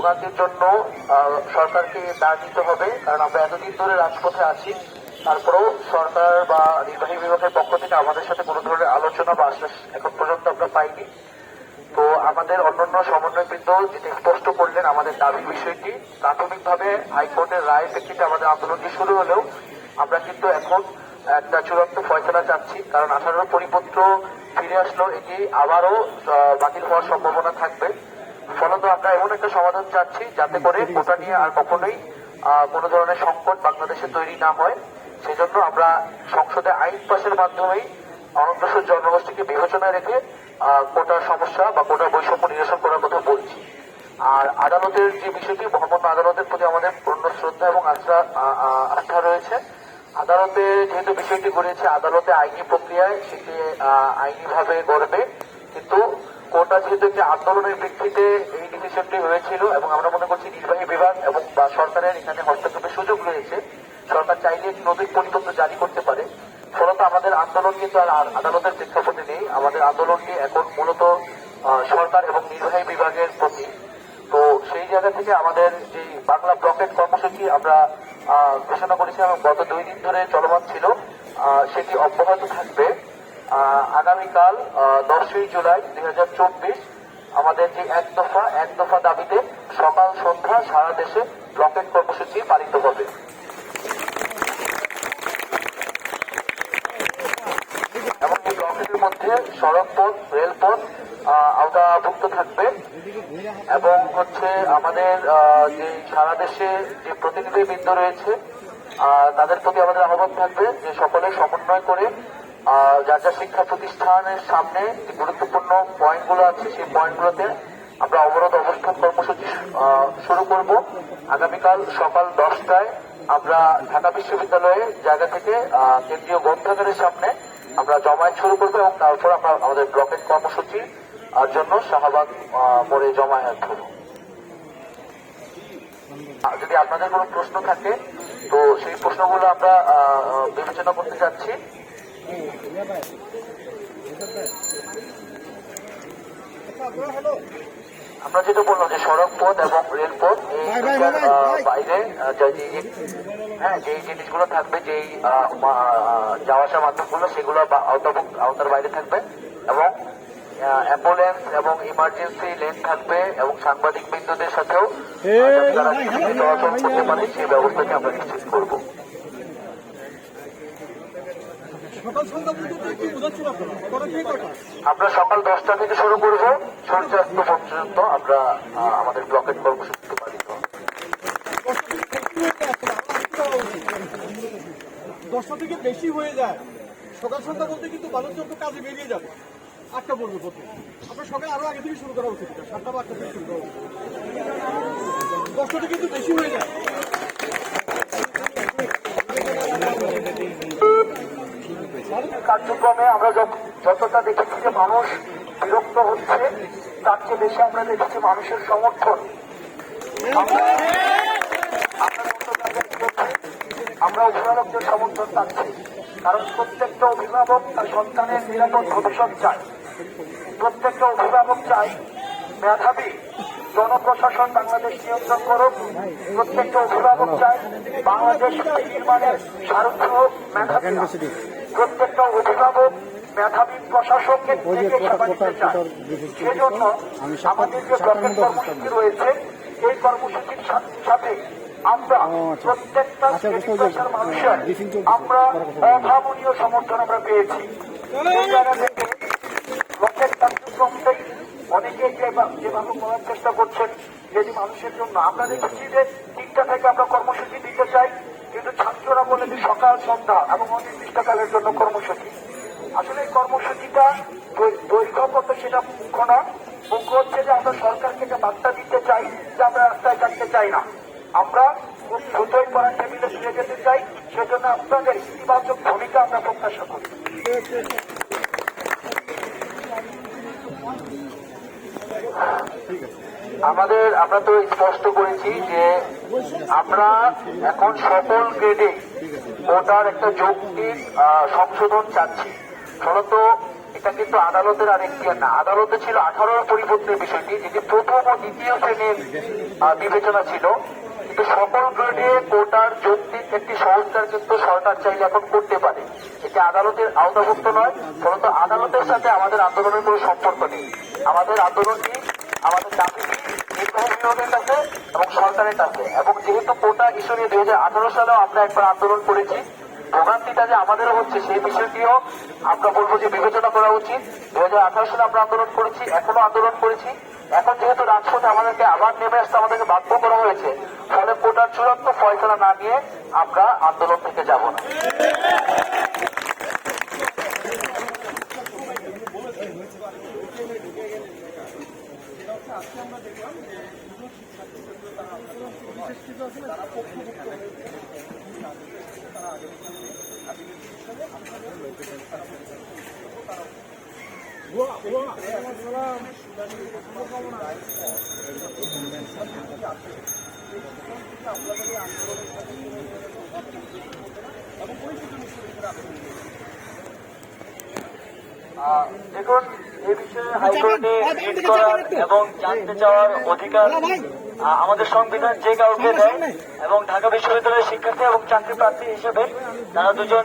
ভোগান্তির জন্য সরকারকে দাঁড় দিতে হবে, কারণ আমরা এতদিন ধরে রাজপথে আছি। তারপরেও সরকার বা নির্বাহী বিভাগের পক্ষ থেকে আমাদের সাথে কোনো ধরনের আলোচনা বা আশ্বাস এখন পর্যন্ত আমরা পাইনি। তো আমাদের অন্যান্য সমন্বয়বৃন্দ যেটা স্পষ্ট করলেন আমাদের দাবির বিষয়টি, প্রাথমিকভাবে হাইকোর্টের রায় প্রেক্ষিতে আমাদের আন্দোলনটি শুরু হলেও আমরা কিন্তু এখন একটা চূড়ান্ত ফয়সলা চাচ্ছি, কারণ আঠারো পরিপত্র ফিরে আসলো এটি আবারও বাতিল হওয়ার সম্ভাবনা থাকবে। ফলত আমরা এমন একটা সমাধান চাচ্ছি যাতে করে কোটা নিয়ে আর কখনোই কোনো ধরনের সংকট বাংলাদেশে তৈরি না হয়। সেজন্য আমরা সংসদে আইন পাশের মাধ্যমেই অনগ্রসর জনগোষ্ঠীকে বিবেচনায় রেখে কোটার সমস্যা বা কোটার বৈষম্য নিরসন করার কথা বলছি। আর আদালতের যে বিষয়টি মহামান্য আদালতের প্রতি আমাদের পূর্ণ শ্রদ্ধা এবং আস্থা আস্থা রয়েছে। আদালতে যেহেতু বিষয়টি করেছে আদালতে আইনি প্রক্রিয়ায় সেটি আইনিভাবে গড়বে। কিন্তু কোটা যেহেতু একটি আন্দোলনের প্রেক্ষিতে এই ডিসিশনটি হয়েছিল এবং আমরা মনে করছি নির্বাহী বিভাগ এবং বা সরকারের এখানে হস্তক্ষেপের সুযোগ রয়েছে, সরকার চাইলে একটি নতুন পরিপত্র জারি করতে পারে। ফলত আমাদের আন্দোলন কিন্তু আর আদালতের প্রেক্ষাপটে নেই। আমাদের আন্দোলনটি এখন মূলত সরকার এবং নির্বাহী বিভাগের প্রতি। তো সেই জায়গা থেকে আমাদের যে বাংলা ব্লকেট কর্মসূচি আমরা ঘোষণা করেছি এবং গত দুই দিন ধরে চলমান ছিল। সেটি অব্যাহত থাকবে। আগামীকাল দশই জুলাই দুই হাজার চব্বিশ আমাদের যে এক দফা এক দফা দাবিতে সকাল সন্ধ্যা সারা দেশে ব্লকেট কর্মসূচি পালিত হবে। এবং এই ব্লকেটের মধ্যে সড়ক পথ রেলপথ আওতাভুক্ত থাকবে। এবং হচ্ছে আমাদের যে সারা দেশে যে প্রতিনিধিবৃন্দ রয়েছে তাদের প্রতি আমাদের আহ্বান থাকবে যে সকলে সমন্বয় করে যার যা শিক্ষা প্রতিষ্ঠানের সামনে যে গুরুত্বপূর্ণ পয়েন্টগুলো আছে, সেই পয়েন্টগুলোতে আমরা অবরোধ অবস্থান কর্মসূচি শুরু করব। আগামীকাল সকাল দশটায় আমরা ঢাকা বিশ্ববিদ্যালয়ের জায়গা থেকে কেন্দ্রীয় গ্রন্থাগারের সামনে আমরা জমায়েত শুরু করব এবং তারপর আমরা আমাদের ব্লকেট কর্মসূচি জন্য শাহবাগ মোড়ে জমায়েত আর যদি আপনাদের কোনো প্রশ্ন থাকে, তো সেই প্রশ্নগুলো আমরা বিবেচনা করতে চাচ্ছি আমরা যেটা বললাম যে সড়ক পথ এবং রেলপথ এই। বাইরে হ্যাঁ যে জিনিসগুলো থাকবে যেই যাওয়া আসা মাধ্যমগুলো সেগুলো আওতার বাইরে থাকবে এবং অ্যাম্বুলেন্স এবং ইমার্জেন্সি লেন থাকবে এবং সাংবাদিক বৃন্দদের সাথেও চলাচল করতে পারে সেই ব্যবস্থাকে আমরা নিশ্চিত করব সকাল সন্ধ্যা পর্যন্ত কি বোঝাচ্ছিল আপনারা কটা থেকে কটা আমরা সকাল দশটা থেকে শুরু করব সূর্যাস্ত পর্যন্ত আমরা আমাদের ব্লকেট কর্মসূচিতে পালিত। দশটা থেকে বেশি হয়ে যায়। সকাল সন্ধ্যা বলতে কিন্তু মানুষজন তো কাজে বেরিয়ে যাবে। আটটা পড়বে প্রথম। আপনার সকাল আরও আগে থেকে শুরু করা উচিত। সাতটা বা আটটা থেকে শুরু করা উচিত। দশটা কিন্তু বেশি হয়ে যায়। কার্যক্রমে আমরা যত- যতটা দেখেছি যে মানুষ বিরক্ত হচ্ছে, তার চেয়ে বেশি আমরা দেখেছি মানুষের সমর্থন। আমরা অভিভাবকদের সমর্থন পাচ্ছি কারণ প্রত্যেকটা অভিভাবক তার সন্তানের নিরাপদ ভবিষ্যৎ চায়। প্রত্যেকটা অভিভাবক চায় মেধাবী, জনপ্রশাসন বাংলাদেশ নিয়ন্ত্রণ করুক। প্রত্যেকটা অভিভাবক চায় বাংলাদেশ নির্মাণের সারথ্য মেধাবী না। প্রত্যেকটা অভিভাবক মেধাবী প্রশাসককে থেকে সেবা দিতে চায়। সেজন্য আমাদের যে ব্লকের কর্মসূচি রয়েছে এই কর্মসূচির সাথে- আমরা প্রত্যেকটা শ্রেণি পেশার মানুষের আমরা অভাবনীয় সমর্থন আমরা পেয়েছি। জায়গা থেকে ব্লকের কার্যক্রমটাই অনেকে যে- যেভাবে বলার চেষ্টা করছেন যেটি মানুষের জন্য। আমরা দেখেছি যে তিনটা থেকে আমরা কর্মসূচি দিতে চাই কিন্তু ছাত্ররা বলে যে সকাল, সন্ধ্যা এবং অনির্দিষ্টকালের জন্য কর্মসূচি। আসলে এই কর্মসূচিটা দৈর্ঘ্য সেটা মুখ্য না মুখ্য হচ্ছে যে আমরা সরকার থেকে বার্তা দিতে চাই যে আমরা রাস্তায় থাকতে চাই না। আমরা খুব দ্রুতই পড়ার টেবিলে ফিরে যেতে চাই। সেজন্য আপনাদের ইতিবাচক ভূমিকা আমরা প্রত্যাশা করি। আমাদের, আমরা তো স্পষ্ট করেছি যে আমরা এখন সকল গ্রেডে ওটার একটা যৌক্তিক সংশোধন চাচ্ছি। ফলত এটা কিন্তু আদালতের আর এখতিয়ার না। আদালতে ছিল আঠারোর পরিবর্তনের বিষয়টি, যেটি প্রথম ও দ্বিতীয় শ্রেণির বিবেচনা ছিল। কিন্তু সকল গ্রেডে কোটার যৌক্তিক একটি সংস্কার কিন্তু সরকার চাইলে এখন করতে পারে। এটি আদালতের আওতাভুক্ত নয়, বরঞ্চ আদালতের সাথে আমাদের আন্দোলনের কোনো সম্পর্ক নেই। আমাদের আন্দোলনটি আমাদের বিভাগের কাছে এবং সরকারের কাছে। এবং যেহেতু কোটা ইস্যু নিয়ে দুই হাজার আঠারো সালেও আমরা একবার আন্দোলন করেছি, ভোগান্তিটা যে আমাদেরও হচ্ছে সেই বিষয়টিও আমরা বলব যে বিবেচনা করা উচিত। দুই হাজার আঠারো সালে আমরা আন্দোলন করেছি, এখনও আন্দোলন করেছি। এখন যেহেতু রাজপথে আমাদেরকে আবার নেমে আসতে আমাদেরকে বাধ্য করা হয়েছে ফলে কোটার চূড়ান্ত ফয়সলা না নিয়ে আমরা আন্দোলন থেকে যাব না। আহ, দেখুন এই বিষয়ে হাইকোর্টে এবং জানতে চাওয়ার অধিকার আমাদের সংবিধান যে কাউকে দেয় এবং ঢাকা বিশ্ববিদ্যালয়ের শিক্ষার্থী এবং চাকরি প্রার্থী হিসেবে তারা দুজন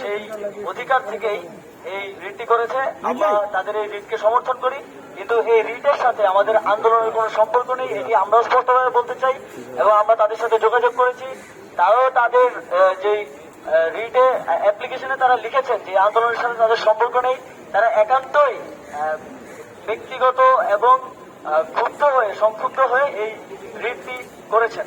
সেই অধিকার থেকেই এই রিটটি করেছে। আমরা তাদের এই রিটকে সমর্থন করি। কিন্তু এই রিটের সাথে আমাদের আন্দোলনের কোনো সম্পর্ক নেই এটি আমরাও স্পষ্টভাবে বলতে চাই এবং আমরা তাদের সাথে যোগাযোগ করেছি। তারাও তাদের যেই রিটে অ্যাপ্লিকেশনে তারা লিখেছেন যে আন্দোলনের সাথে তাদের সম্পর্ক নেই। তারা একান্তই ব্যক্তিগত এবং ক্ষুব্ধ হয়ে সংক্ষুব্ধ হয়ে এই রিটটি করেছেন।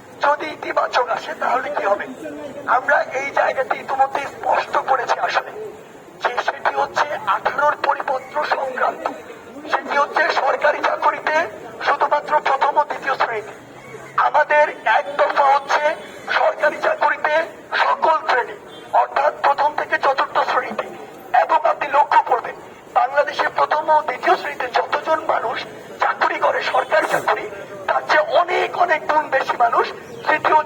যদি ইতিবাচক আসে, তাহলে কি হবে? আমরা এই জায়গাতে ইতিমধ্যে স্পষ্ট করেছি আসলে। যে সেটি হচ্ছে আঠারোর পরিপত্র সংক্রান্ত। সেটি হচ্ছে সরকারি চাকরিতে শুধুমাত্র প্রথম ও দ্বিতীয় শ্রেণি। আমাদের এক দফা হচ্ছে সরকারি চাকরিতে সকল শ্রেণি, অর্থাৎ প্রথম থেকে চতুর্থ শ্রেণীতে। এবং আপনি লক্ষ্য করবেন, বাংলাদেশে প্রথম ও দ্বিতীয় শ্রেণীতে যতজন মানুষ চাকরি করে, সরকারি চাকরি, তার চেয়ে অনেক অনেক গুণ বেশি মানুষ তৃতীয় ও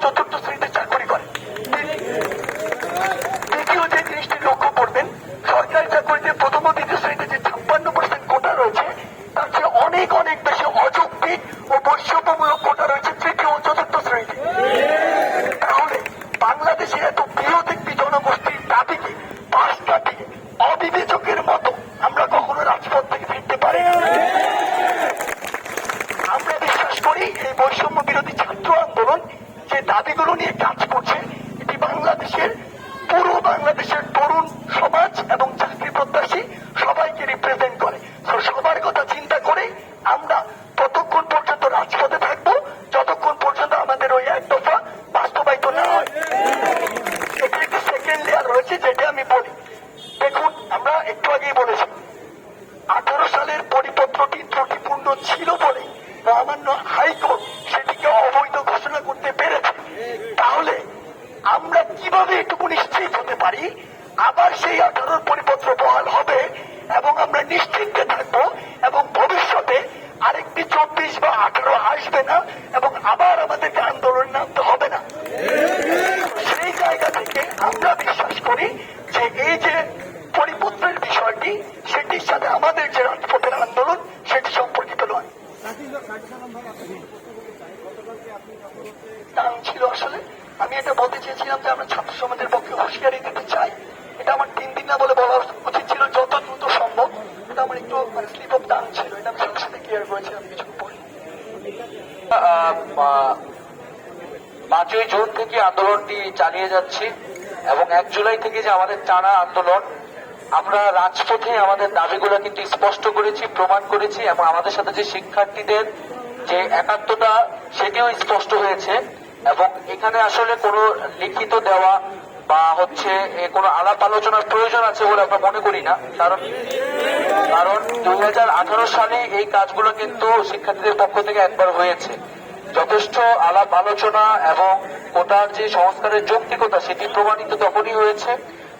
নিয়ে কাজ করছে। এটি বাংলাদেশের, পুরো বাংলাদেশের তরুণ সমাজ এবং চাকরি প্রত্যাশী সবাইকে রিপ্রেজেন্ট করে। সবার কথা চিন্তা করে আমরা ততক্ষণ পর্যন্ত রাজপথে থাকব, যতক্ষণ পর্যন্ত আমাদের ওই এক দফা বাস্তবায়িত না হয়। এটি একটি সেকেন্ড লেয়ার রয়েছে, যেটা আমি বলি। দেখুন, আমরা একটু আগেই বলেছি, আঠারো সালের পরিপত্রটি ত্রুটিপূর্ণ ছিল বলে মহামান্য হাইকোর্ট সেটিকে অবৈধ ঘোষণা করতে পেরেছে। তাহলে আমরা কীভাবে এটুকু নিশ্চিত হতে পারি? আবার সেই আঠারোর পরিপত্র বহাল হবে এবং আমরা নিশ্চিন্তে থাকব এবং ভবিষ্যতে আরেকটি চব্বিশ বা আঠারো আসবে না থেকে আন্দোলনটি চালিয়ে যাচ্ছি এবং এক জুলাই থেকে যে আমাদের টানা আন্দোলন, আমরা রাজপথে আমাদের দাবিগুলো কিন্তু স্পষ্ট করেছি, প্রমাণ করেছি এবং আমাদের সাথে যে শিক্ষার্থীদের যে একাত্মতা, সেটিও স্পষ্ট হয়েছে এবং এখানে আসলে কোনো লিখিত দেওয়া বা হচ্ছে কোনো আলাপ আলোচনার প্রয়োজন আছে বলে আমরা মনে করি না। কারণ কারণ দুই হাজার আঠারো সালে এই কাজগুলো কিন্তু শিক্ষার্থীদের পক্ষ থেকে একবার হয়েছে। যথেষ্ট আলাপ আলোচনা এবং কোটার যে সংস্কারের যৌক্তিকতা সেটি প্রমাণিত তখনই হয়েছে।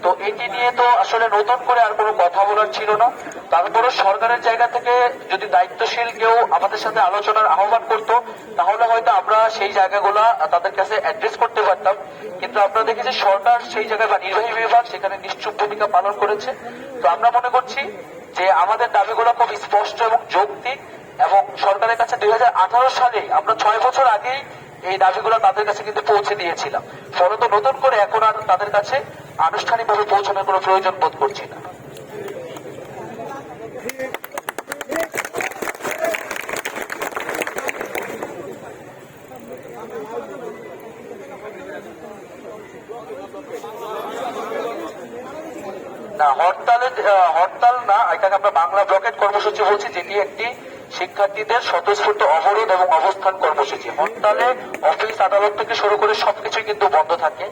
তো এটি নিয়ে তো আসলে নতুন করে আর কোনো কথা বলার ছিল না। তারপরে সরকারের জায়গা থেকে যদি দায়িত্বশীল কেউ আমাদের সাথে আলোচনার আহ্বান করত, তাহলে হয়তো আমরা সেই জায়গাগুলো তাদের কাছে অ্যাড্রেস করতে পারতাম। কিন্তু আপনারা দেখেছি সরকার সেই জায়গায় বা নির্বাহী বিভাগ সেখানে নিশ্চুপ ভূমিকা পালন করেছে। তো আমরা মনে করছি যে আমাদের দাবিগুলো খুব স্পষ্ট এবং যৌক্তিক। এবং সরকারের কাছে দুই হাজার আঠারো সালে আমরা ছয় বছর আগেই এই দাবিগুলো তাদের কাছে কিন্তু পৌঁছে দিয়েছিলাম। ফলত নতুন করে এখন আর তাদের কাছে আনুষ্ঠানিকভাবে পৌঁছানোর কোনো প্রয়োজন বোধ করছি না। না হরতালে আহ, হরতাল না এটাকে আমরা বাংলা ব্লকেট কর্মসূচি বলছি যেটি একটি শিক্ষার্থীদের স্বতঃস্ফূর্ত অবরোধ এবং অবস্থান কর্মসূচি। হরতালে অফিস, আদালত থেকে শুরু করে সবকিছুই কিন্তু বন্ধ থাকে।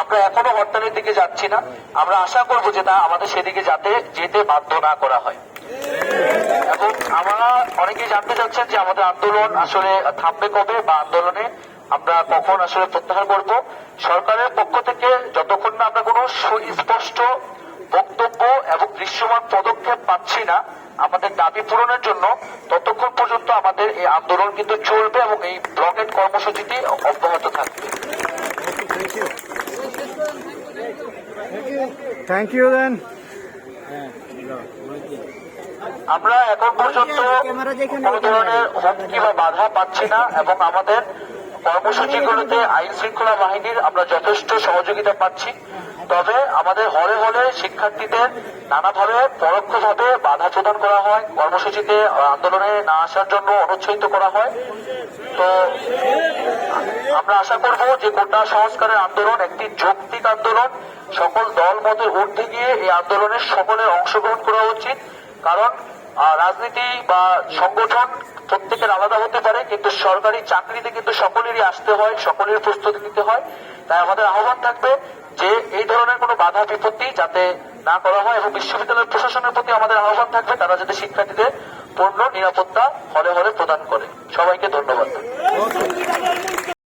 আমরা এখনও হরতালের দিকে যাচ্ছি না। আমরা আশা করব যে না, আমাদের সেদিকে যাতে যেতে বাধ্য না করা হয়। এবং আমরা অনেকেই জানতে চাচ্ছেন যে আমাদের আন্দোলন আসলে থামবে কবে বা আন্দোলনে আমরা কখন আসলে প্রত্যাহার করব। সরকারের পক্ষ থেকে যতক্ষণ না আমরা কোনো সুস্পষ্ট বক্তব্য এবং দৃশ্যমান পদক্ষেপ পাচ্ছি না আমাদের দাবি পূরণের জন্য ততক্ষণ পর্যন্ত আমাদের এই আন্দোলন কিন্তু চলবে এবং এই ব্লকেট কর্মসূচিটি অব্যাহত থাকবে। থ্যাংক ইউ দেন আমরা এখন পর্যন্ত কোনো ধরনের হুমকি বা বাধা পাচ্ছি না এবং আমাদের কর্মসূচিগুলোতে আইন শৃঙ্খলা বাহিনীর আমরা যথেষ্ট সহযোগিতা পাচ্ছি। তবে আমাদের হলে হলে শিক্ষার্থীদের নানাভাবে পরোক্ষভাবে বাধা প্রদান করা হয়, কর্মসূচিতে আন্দোলনে না আসার জন্য অনুৎসাহিত করা হয়। তো আমরা আশা করব যে কোটা সংস্কারের আন্দোলন একটি যৌক্তিক আন্দোলন। সকল দল মতের ঊর্ধ্বে গিয়ে এই আন্দোলনের সকলের অংশগ্রহণ করা উচিত। কারণ রাজনীতি বা সংগঠন প্রত্যেকের আলাদা হতে পারে, কিন্তু সরকারি চাকরিতে কিন্তু সকলেরই আসতে হয়, সকলের প্রস্তুতি নিতে হয়। তাই আমাদের আহ্বান থাকবে যে এই ধরনের কোনো বাধা বিপত্তি যাতে না করা হয় এবং বিশ্ববিদ্যালয় প্রশাসনের প্রতি আমাদের আহ্বান থাকবে, তারা যাতে শিক্ষার্থীদের পূর্ণ নিরাপত্তা হলে হলে প্রদান করে। সবাইকে ধন্যবাদ।